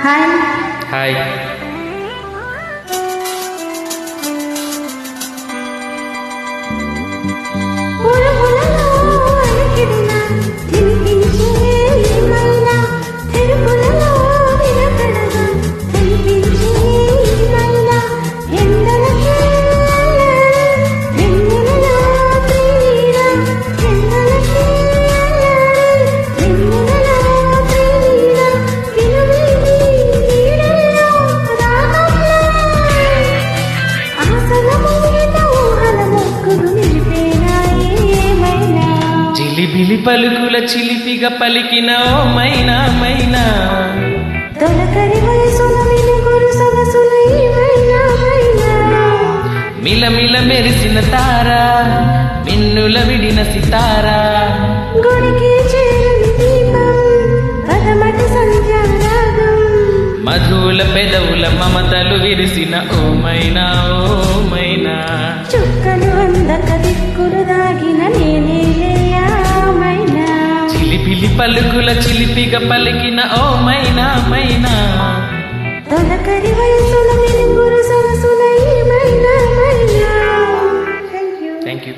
Hi. చిలిబిలి పలుకుల చిలిపిగా పలికిన ఓ మైనా మైనా. తొలకరి వయసుల వెలుగురు సొగసుల ఏమైనా మైనా మిలమిల మెరిసిన తారా మిన్నుల విడిన సితారా. గుడికి చేరని దీపం పదమటి సంధ్యారాగం మధువుల పెదవుల మమతలు విరిసిన ఓ మైనా ఓ మైనా. చిలిపిలి పలుకుల చిలిపిగా పలికిన ఓ మైనా మైనా. తొలకరి వయసుల సొగసుల ఏమైనా మైనా థ్యాంక్ యూ